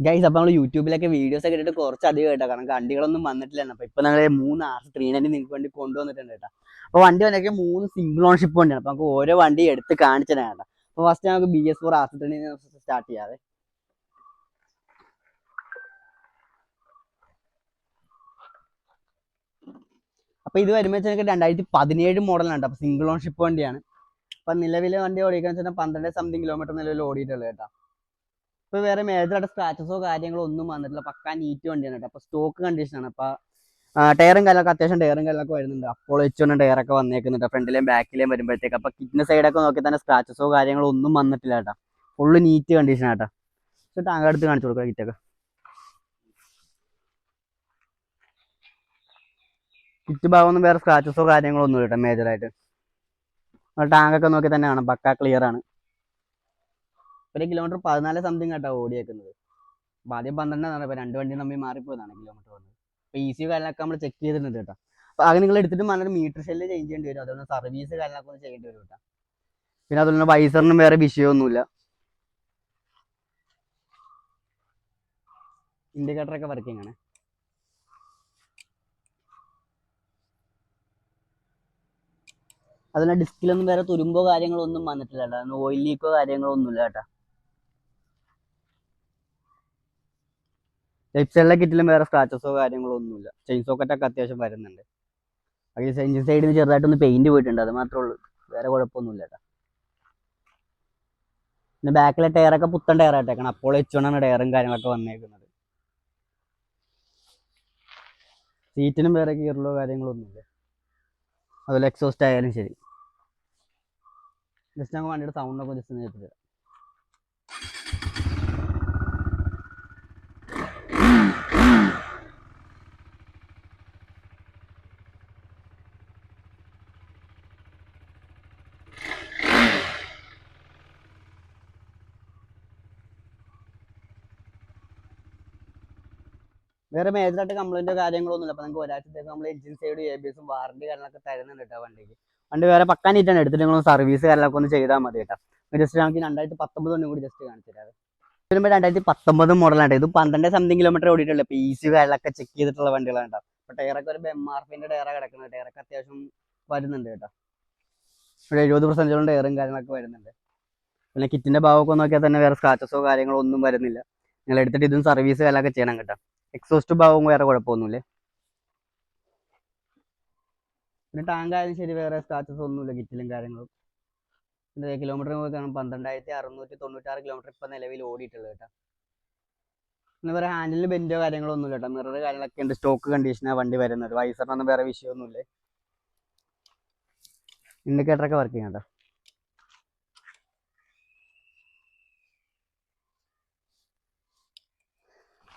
Guys അപ്പോൾ നമ്മൾ യൂട്യൂബിലൊക്കെ വീഡിയോസ് ഒക്കെ ഇട്ടിട്ട് കുറച്ച് അധികം കേട്ടോ. കാരണം വണ്ടികളൊന്നും വന്നിട്ടില്ല അപ്പോൾ ഇപ്പോൾ ഞങ്ങൾ മൂന്ന് ആർ ത്രീ നയന്റി നിങ്ങൾക്ക് വേണ്ടി കൊണ്ടുവന്നിട്ടുണ്ട് കേട്ടോ. അപ്പോൾ വണ്ടി വന്നൊക്കെ മൂന്ന് സിംഗിൾ ഓൺഷിപ്പ് വണ്ടിയാണ്. അപ്പോൾ നമുക്ക് ഓരോ വണ്ടി എടുത്ത് കാണിച്ചു തരാം കേട്ടോ. അപ്പോൾ ഫസ്റ്റ് നമുക്ക് B S four R start ചെയ്യാതെ അപ്പോൾ ഇത് വരുമ്പോൾ വെച്ചാൽ രണ്ടായിരത്തി പതിനേഴ് മോഡലാണ് അപ്പോൾ സിംഗിൾ ഓൺഷിപ്പ് വണ്ടിയാണ്. അപ്പം നിലവിലെ വണ്ടി ഓടിക്കാന്ന് വെച്ചാൽ പന്ത്രണ്ട് സംതിങ് കിലോമീറ്റർ നിലവിൽ ഓടിയിട്ടുള്ളത് കേട്ടോ. ഇപ്പോൾ വേറെ മേജറായിട്ട് സ്ക്രാച്ചസോ കാര്യങ്ങളോ ഒന്നും വന്നിട്ടില്ല. പക്കാ നീറ്റ് വണ്ടിയാണ് കേട്ടോ. അപ്പോൾ സ്റ്റോക്ക് കണ്ടീഷനാണ് അപ്പൊ ടയറും കാലൊക്കെ അത്യാവശ്യം ടയറും കാലൊക്കെ വരുന്നുണ്ട്. അപ്പോൾ വെച്ചുകൊണ്ട് ടയറൊക്കെ വന്നേക്കുന്നുണ്ട്. ഫ്രണ്ടിലെയും ബാക്കിലെയും വരുമ്പോഴത്തേക്ക്. അപ്പൊ കിഡ്നി സൈഡൊക്കെ നോക്കി തന്നെ സ്ക്രാച്ചസോ കാര്യങ്ങളോ ഒന്നും വന്നിട്ടില്ല കേട്ടോ. ഫുള്ള് നീറ്റ് കണ്ടീഷൻ ആട്ടോ എന്നിട്ട് ടാങ്ക് എടുത്ത് കാണിച്ചു കൊടുക്കുക കിറ്റൊക്കെ കിറ്റ് ഭാഗമൊന്നും വേറെ സ്ക്രാച്ചസോ കാര്യങ്ങളോ ഒന്നും കേട്ടോ മേജറായിട്ട് ടാങ്കൊക്കെ നോക്കി തന്നെ കാണാം. പക്ക ക്ലിയർ ആണ്. ഒരു കിലോമീറ്റർ പതിനാല് സംതിങ് കേട്ടോ ഓടിയേക്കുന്നത്. അപ്പോൾ ആദ്യം പന്ത്രണ്ടാണ് അപ്പൊ രണ്ട് വണ്ടി തമ്മിൽ മാറിപ്പോയതാണ് കിലോമീറ്റർ വന്നത് അപ്പോൾ ഇ സി കാര്യങ്ങളൊക്കെ നമ്മൾ ചെക്ക് ചെയ്തിട്ടുണ്ട് കേട്ടോ. അപ്പൊ അത് നിങ്ങൾ എടുത്തിട്ട് നല്ലൊരു മീറ്റർ ഷെല്ല് ചേഞ്ച് ചെയ്യേണ്ടി വരും. അതുപോലെ സർവീസ് കാര്യങ്ങളൊക്കെ ഒന്ന് ചെയ്യേണ്ടി വരും കേട്ടോ. പിന്നെ അതുപോലെ വൈസറിനും വേറെ വിഷയമൊന്നുമില്ല. ഇൻഡിക്കേറ്ററൊക്കെ വർക്കിംഗ് ആണ്. അതിന് ഡിസ്കിലൊന്നും വേറെ തുരുമ്പോ കാര്യങ്ങളൊന്നും വന്നിട്ടില്ല കേട്ടോ. ഓയിൽ ലീക്കോ കാര്യങ്ങളോ ഒന്നുമില്ല കേട്ടോ. ലെഫ്റ്റ് സൈഡിലെ കിറ്റിലും വേറെ സ്ക്രാച്ചസോ കാര്യങ്ങളോ ഒന്നുമില്ല. ചെയിൻ സോക്കറ്റൊക്കെ അത്യാവശ്യം വരുന്നുണ്ട്. അത് എഞ്ചിൻ സൈഡിൽ നിന്ന് ചെറുതായിട്ടൊന്ന് പെയിന്റ് പോയിട്ടുണ്ട്. അത് മാത്രമേ ഉള്ളൂ. വേറെ കുഴപ്പമൊന്നുമില്ല കേട്ടോ പിന്നെ ബാക്കിലെ ടയറൊക്കെ പുത്തൻ ടയർ ആയിട്ടേക്കണം. അപ്പോൾ വണ്ണാണ് ടയറും കാര്യങ്ങളൊക്കെ വന്നേക്കുന്നത്. സീറ്റിനും വേറെ ഗിയറിലോ കാര്യങ്ങളോ ഒന്നുമില്ല. അതുപോലെ എക്സോസ്റ്റ് ആയാലും ശരി. ജസ്റ്റ് ഞങ്ങൾ വണ്ടിയുടെ സൗണ്ടൊക്കെ ജസ്റ്റ് ഒന്ന് കേട്ടിട്ട് വേറെ മേജറായിട്ട് കംപ്ലൈന്റോ കാര്യങ്ങളൊന്നുമില്ല. അപ്പോൾ നിങ്ങൾക്ക് ഒരാഴ്ചത്തേക്ക് നമ്മൾ എഞ്ചിൻ സൈഡ് എ ബി എസും വാറണ്ടി കാര്യങ്ങളൊക്കെ തരുന്നുണ്ട് കേട്ടോ വണ്ടിക്ക്. വണ്ടി വേറെ പക്കാൻ ഇട്ടാണ് എടുത്തിട്ട് നിങ്ങൾ സർവീസ് കാര്യങ്ങളൊക്കെ ഒന്ന് ചെയ്താൽ മതി കേട്ടോ. ജസ്റ്റ് നമുക്ക് രണ്ടായിരത്തി പത്തൊമ്പത് ഒന്നും കൂടി ജസ്റ്റ് കാണിച്ചു തരാം വരുമ്പോൾ രണ്ടായിരത്തി പത്തൊമ്പത് മോഡലാണ് ഇത് പന്ത്രണ്ട് സംതിങ് കിലോമീറ്റർ ഓടിയിട്ടുള്ളൂ ഇപ്പോൾ ഈസി കാര്യങ്ങളൊക്കെ ചെക്ക് ചെയ്തിട്ടുള്ള വണ്ടികളാണ് കേട്ടോ. അപ്പോൾ ടയറൊക്കെ ഒരു എം ആർ കിടക്കുന്നത്. ടയറൊക്കെ അത്യാവശ്യം വരുന്നുണ്ട് കേട്ടോ. ഇവിടെ എഴുപത് പെർസെന്റോളം ടയറും കാര്യങ്ങളൊക്കെ വരുന്നുണ്ട്. പിന്നെ കിറ്റിന്റെ ഭാഗമൊക്കെ നോക്കിയാൽ തന്നെ വേറെ സ്ക്രാച്ചസോ കാര്യങ്ങളോ ഒന്നും വരുന്നില്ല. നിങ്ങൾ എടുത്തിട്ട് ഇതും സർവീസ് കാര്യങ്ങളൊക്കെ ചെയ്യണം കേട്ടോ. എക്സോസ്റ്റ് ഭാഗവും വേറെ കുഴപ്പമൊന്നുമില്ല? പിന്നെ ടാങ്ക് ആയാലും ശരി വേറെ സ്റ്റാറ്റസ് ഒന്നുമില്ല കിറ്റിലും കാര്യങ്ങളും. പിന്നെ കിലോമീറ്റർ നോക്കുകയാണ് പന്ത്രണ്ടായിരത്തി അറുന്നൂറ്റി തൊണ്ണൂറ്റാറ് കിലോമീറ്റർ ഇപ്പം നിലവിൽ ഓടിയിട്ടുള്ളത് കേട്ടോ. പിന്നെ വേറെ ഹാൻഡിലിൽ ബെൻഡോ കാര്യങ്ങളോ ഒന്നുമില്ല കേട്ടോ. മിറർ കാര്യങ്ങളൊക്കെ ഉണ്ട് സ്റ്റോക്ക് കണ്ടീഷനാണ് വണ്ടി വരുന്നത്. വൈസറിനൊന്നും വേറെ വിഷയമൊന്നുമില്ല? ഇൻഡിക്കേറ്ററൊക്കെ വർക്ക് ചെയ്യാം കേട്ടോ.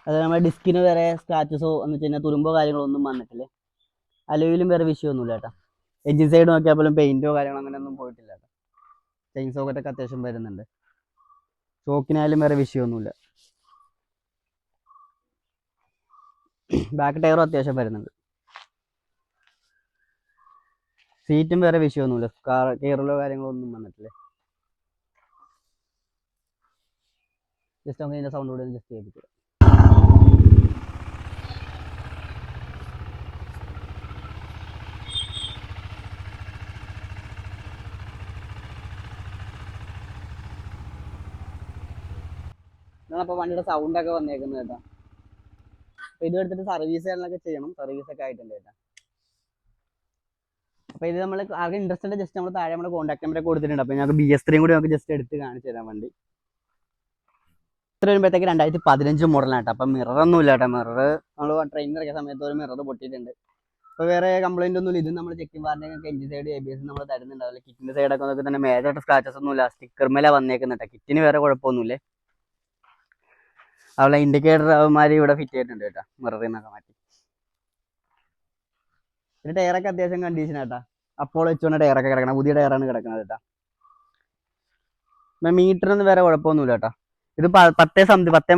അത് നമ്മുടെ ഡിസ്കിന് വേറെ സ്ക്രാച്ചസോ എന്ന് വെച്ച് കഴിഞ്ഞാൽ തുരുമ്പോ കാര്യങ്ങളോ ഒന്നും വന്നിട്ടില്ല. അലോയിലും വേറെ വിഷയമൊന്നുമില്ല കേട്ടോ. എഞ്ചിൻ സൈഡ് നോക്കിയാൽ പോലും പെയിന്റോ കാര്യങ്ങളോ അങ്ങനെ ഒന്നും പോയിട്ടില്ല കേട്ടോ. ചെയിൻ അത്യാവശ്യം വരുന്നുണ്ട്. ഷോക്കിനായാലും വേറെ വിഷയമൊന്നുമില്ല ബാക്ക് ടയറും അത്യാവശ്യം വരുന്നുണ്ട്. സീറ്റും വേറെ വിഷയമൊന്നുമില്ല കാർ കയറലോ കാര്യങ്ങളോ ഒന്നും വന്നിട്ടില്ല. ജസ്റ്റ് നമുക്ക് ഇതിന്റെ സൗണ്ട് കൂടി ജസ്റ്റ് അപ്പോൾ വണ്ടിയുടെ സൗണ്ട് ഒക്കെ വന്നേക്കുന്നത് കേട്ടോ. അപ്പൊ ഇത് എടുത്തിട്ട് സർവീസ് കാര്യങ്ങളൊക്കെ ചെയ്യണം. സർവീസ് ഒക്കെ ആയിട്ടുണ്ട് കേട്ടോ. അപ്പൊ ഇത് നമ്മൾ ആർക്കും ഇൻട്രസ്റ്റ് ജസ്റ്റ് നമ്മൾ താഴെ നമ്മുടെ കോൺടാക്ട് നമ്പർ കൊടുത്തിട്ടുണ്ട്. അപ്പൊ ഞങ്ങൾക്ക് ബി എസ് ത്രീയും കൂടി നമുക്ക് ജസ്റ്റ് എടുത്ത് കാണിച്ചു തരാൻ വണ്ടി. ഇത്ര വരുമ്പോഴത്തേക്ക് രണ്ടായിരത്തി പതിനഞ്ച് മോഡലാണ് അപ്പം മിറർ ഒന്നും ഇല്ല കേട്ടോ. മിറർ നമ്മൾ ട്രെയിൻ ഇറക്കിയ സമയത്ത് ഒരു മിറർ പൊട്ടിയിട്ടുണ്ട്. അപ്പോൾ വേറെ കംപ്ലൈന്റ് ഒന്നും ഇല്ല. ഇത് നമ്മൾ ചെക്കിംഗ് വാറണ്ടി ഒക്കെ engine side A B S നമ്മൾ തരുന്നുണ്ട്. അതുപോലെ കിറ്റിന്റെ ഒക്കെ നോക്കി തന്നെ മേജർ സ്ക്രാച്ചസ് ഒന്നും ഇല്ല. സ്റ്റിക്കർ മേലെ വന്നേക്കുന്നുണ്ട് കിറ്റിന് വേറെ കുഴപ്പമൊന്നുമില്ലേ. അതുപോലെ ഇൻഡിക്കേറ്റർ അവന്മാർ ഇവിടെ ഫിറ്റ് ചെയ്തിട്ടുണ്ട് കേട്ടോ. മിററിൽ നിന്നൊക്കെ മാറ്റി. പിന്നെ ടയറൊക്കെ അത്യാവശ്യം കണ്ടീഷൻ കേട്ടാ അപ്പോൾ വെച്ചുകൊണ്ട് ടയറൊക്കെ കിടക്കണം. പുതിയ ടയറാണ് കിടക്കുന്നത് കേട്ടാ മീറ്ററിന് വേറെ കുഴപ്പമൊന്നുമില്ല കേട്ടോ ഇത് പത്തേ സംതി പത്തേ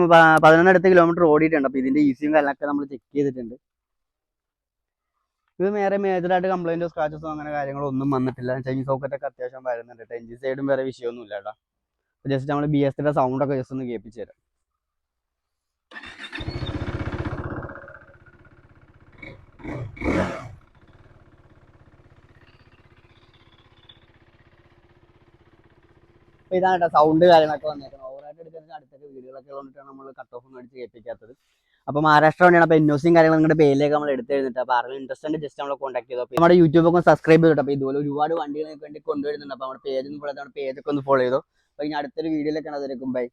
പതിനൊന്നടുത്ത് കിലോമീറ്റർ ഓടിയിട്ടുണ്ട്. അപ്പോൾ ഇതിന്റെ ഈസിയും കാര്യങ്ങളൊക്കെ നമ്മൾ ചെക്ക് ചെയ്തിട്ടുണ്ട്. ഇത് വേറെ മേജറായിട്ട് കംപ്ലൈന്റോ സ്ക്രാച്ചസോ അങ്ങനെ കാര്യങ്ങളോ ഒന്നും വന്നിട്ടില്ല. ചെയിൻ സോക്കറ്റൊക്കെ അത്യാവശ്യം വരുന്നുണ്ട് എഞ്ചിൻ സൈഡും വേറെ വിഷയമൊന്നുമില്ല കേട്ടോ ജസ്റ്റ് നമ്മൾ ബി എസ് സൗണ്ട് ഒക്കെ ജസ്റ്റ് ഒന്ന് കേൾപ്പിച്ചു തരാം. അപ്പൊ ഇതാണ് കേട്ടോ സൗണ്ട് കാര്യങ്ങളൊക്കെ വന്നേക്കുന്നത് ഓവറായിട്ട് എടുക്കുന്ന അടുത്തൊക്കെ വീടുകളൊക്കെ വന്നിട്ടാണ് നമ്മൾ കട്ട് ഓഫ് ഒന്നും അടിച്ച് കേൾപ്പിക്കാത്തത്. അപ്പൊ മഹാരാഷ്ട്ര വണ്ടിയാണ് അപ്പൊ എന്നോസിയും കാര്യങ്ങളും നിങ്ങളുടെ പേരിലേക്ക് നമ്മൾ എടുത്ത് കഴിഞ്ഞിട്ട് അപ്പൊ ആരെങ്കിലും ഇൻട്രസ്റ്റ് ജസ്റ്റ് നമ്മൾ കോൺടാക്ട് ചെയ്തു. അപ്പൊ നമ്മുടെ യൂട്യൂബ് ഒക്കെ സബ്സ്ക്രൈബ് ചെയ്തിട്ട് അപ്പൊ ഇതുപോലെ ഒരുപാട് വണ്ടികളൊക്കെ വേണ്ടി കൊണ്ടുവരുന്നുണ്ട്. അപ്പൊ നമ്മുടെ പേജ് നമ്മുടെ പേജൊക്കെ ഒന്ന് ഫോളോ ചെയ്തു. അപ്പൊ ഇനി അടുത്തൊരു വീഡിയോയിലൊക്കെയാണ് അതിലേക്കും ബൈ